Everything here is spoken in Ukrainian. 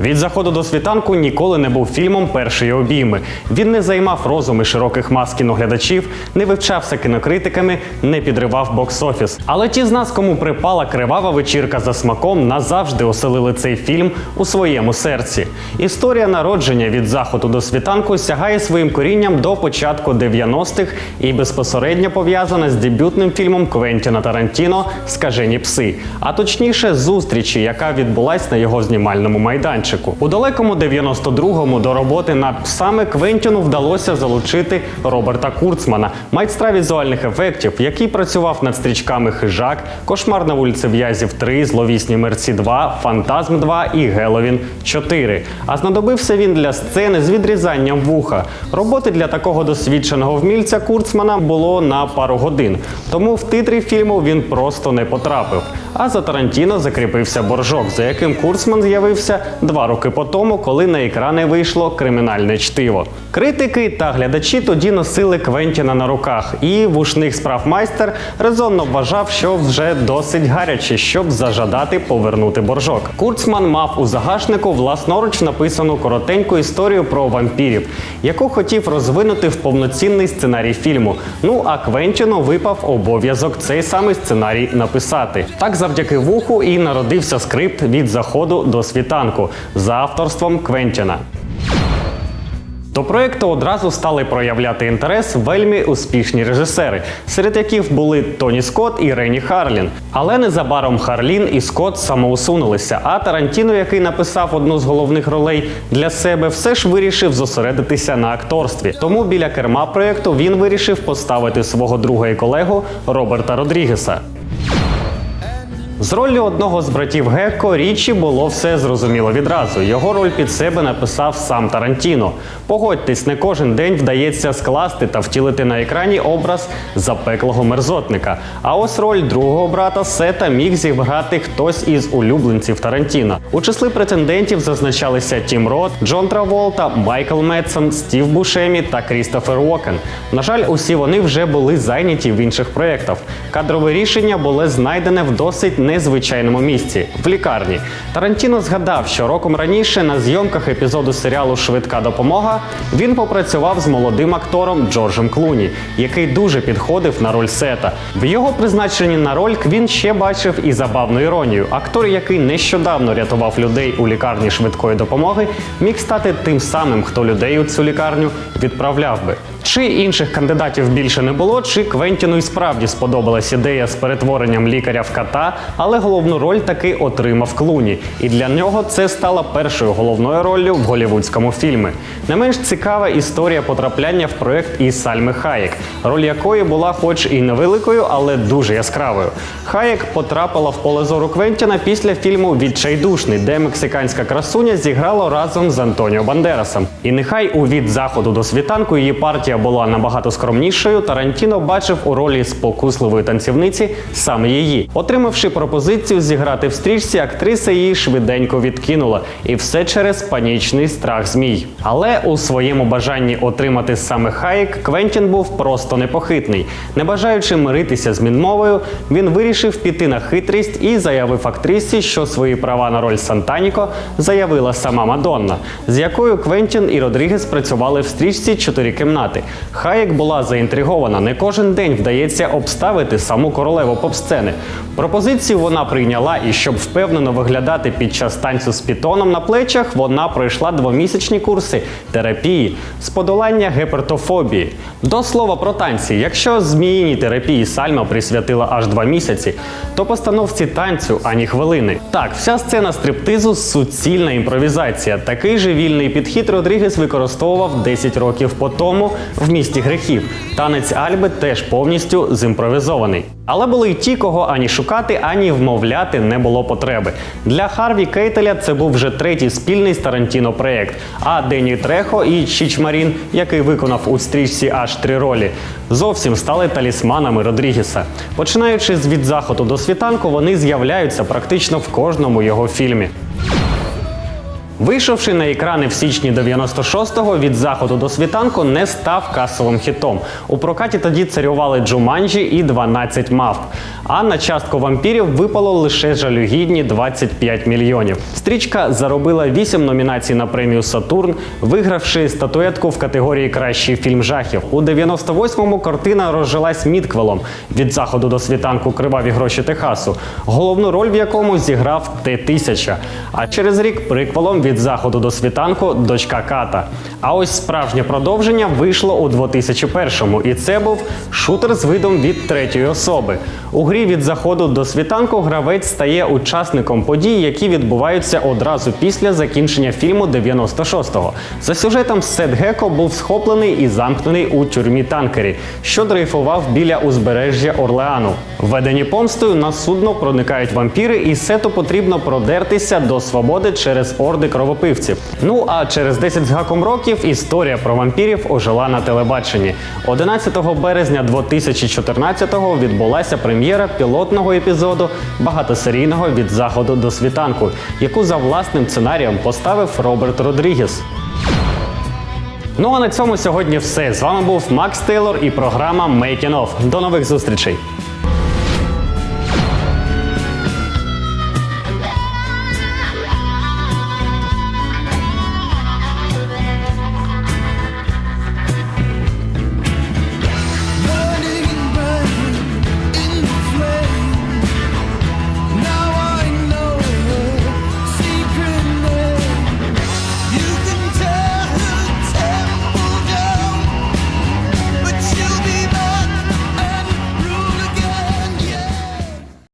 Від заходу до світанку ніколи не був фільмом першої обійми. Він не займав розуми широких мас кіноглядачів, не вивчався кінокритиками, не підривав бокс-офіс. Але ті з нас, кому припала кривава вечірка за смаком, назавжди оселили цей фільм у своєму серці. Історія народження від заходу до світанку сягає своїм корінням до початку 90-х і безпосередньо пов'язана з дебютним фільмом Квентіна Тарантіно Скажені пси, а точніше зустрічі, яка відбулась на його знімальному майданчику. У далекому 92-му до роботи над псами Квентіну вдалося залучити Роберта Курцмана, майстра візуальних ефектів, який працював над стрічками Хижак, Кошмар на вулиці В'язів 3, Зловісні мерці 2, Фантазм 2 і Геловін 4. А знадобився він для сцени з відрізанням вуха. Роботи для такого досвідченого вмільця Курцмана було на пару годин. Тому в титрі фільму він просто не потрапив. А за Тарантіно закріпився боржок, за яким Курцман з'явився два роки по тому, коли на екрани вийшло кримінальне чтиво. Критики та глядачі тоді носили Квентіна на руках, і вушних справ майстер резонно вважав, що вже досить гаряче, щоб зажадати повернути боржок. Курцман мав у загашнику власноруч написану коротеньку історію про вампірів, яку хотів розвинути в повноцінний сценарій фільму. Ну а Квентіну випав обов'язок цей самий сценарій написати. Так, завдяки вуху і народився скрипт від заходу до світанку за авторством Квентіна. До проекту одразу стали проявляти інтерес вельми успішні режисери, серед яких були Тоні Скотт і Рені Харлін. Але незабаром Харлін і Скотт самоусунулися. А Тарантіно, який написав одну з головних ролей для себе, все ж вирішив зосередитися на акторстві. Тому біля керма проекту він вирішив поставити свого друга і колегу Роберта Родрігеса. З роллю одного з братів Гекко Річі було все зрозуміло відразу. Його роль під себе написав сам Тарантіно. Погодьтесь, не кожен день вдається скласти та втілити на екрані образ запеклого мерзотника. А ось роль другого брата Сета міг зіграти хтось із улюбленців Тарантіно. У числі претендентів зазначалися Тім Рот, Джон Траволта, Майкл Метсон, Стів Бушемі та Крістофер Уокен. На жаль, усі вони вже були зайняті в інших проєктах. Кадрове рішення було знайдене в досить незвичайному місці в лікарні. Тарантіно згадав, що роком раніше на зйомках епізоду серіалу Швидка допомога він попрацював з молодим актором Джорджем Клуні, який дуже підходив на роль сета. В його призначенні на роль Квін ще бачив і забавну іронію. Актор, який нещодавно рятував людей у лікарні швидкої допомоги, міг стати тим самим, хто людей у цю лікарню відправляв би. Чи інших кандидатів більше не було, чи Квентіну і справді сподобалась ідея з перетворенням лікаря в кота, але головну роль таки отримав Клуні. І для нього це стало першою головною роллю в голівудському фільмі. Не менш цікава історія потрапляння в проект із Сальми Хаєк, роль якої була, хоч і невеликою, але дуже яскравою. Хаєк потрапила в поле зору Квентіна після фільму Відчайдушний, де мексиканська красуня зіграла разом з Антоніо Бандерасом. І нехай у від заходу до світанку її партія була набагато скромнішою. Тарантіно бачив у ролі спокусливої танцівниці саме її. Отримавши пропозицію зіграти в стрічці, актриса її швиденько відкинула, і все через панічний страх змій. Але у своєму бажанні отримати саме Хаєк Квентін був просто непохитний. Не бажаючи миритися з мінмовою, він вирішив піти на хитрість і заявив актрисі, що свої права на роль Сантаніко заявила сама Мадонна, з якою Квентін і Родрігес працювали в стрічці чотири кімнати. Хаєк була заінтригована. Не кожен день вдається обставити саму королеву поп-сцени. Пропозицію вона прийняла, і щоб впевнено виглядати під час танцю з пітоном на плечах, вона пройшла двомісячні курси терапії з подолання гепертофобії. До слова про танці, якщо зміїній терапії Сальма присвятила аж два місяці, то постановці танцю ані хвилини. Так, вся сцена стриптизу суцільна імпровізація. Такий же вільний підхід Родрігес використовував 10 років по тому в місті грехів. Танець Альби теж повністю зімпровізований. Але були й ті, кого ані шукати, ані вмовляти не було потреби. Для Харві Кейтеля це був вже третій спільний з Тарантіно проєкт. А Дені Трехо і Чіч Марін, який виконав у стрічці аж три ролі, зовсім стали талісманами Родрігеса. Починаючи з від заходу до світанку, вони з'являються практично в кожному його фільмі. Вийшовши на екрани в січні 96-го, від заходу до світанку не став касовим хітом. У прокаті тоді царювали Джуманджі і 12 мавп. А на частку вампірів випало лише жалюгідні 25 мільйонів. Стрічка заробила 8 номінацій на премію Сатурн, вигравши статуетку в категорії Кращий фільм жахів. У 98-му картина розжилась мідквелом від заходу до світанку Криваві гроші Техасу, головну роль в якому зіграв Т-1000. А через рік приквелом від заходу до світанку дочка Ката. А ось справжнє продовження вийшло у 2001-му, і це був шутер з видом від третьої особи. У грі від заходу до світанку гравець стає учасником подій, які відбуваються одразу після закінчення фільму 96-го. За сюжетом Сет Геко був схоплений і замкнений у тюрмі танкері, що дрейфував біля узбережжя Орлеану. Введені помстою на судно проникають вампіри, і Сету потрібно продертися до свободи через орди кровопивців. Ну а через 10 з гаком років історія про вампірів ожила на телебаченні. 11 березня 2014-го відбулася прем'єра пілотного епізоду багатосерійного від заходу до світанку, яку за власним сценарієм поставив Роберт Родрігес. Ну а на цьому сьогодні все. З вами був Макс Тейлор і програма Making Of. До нових зустрічей.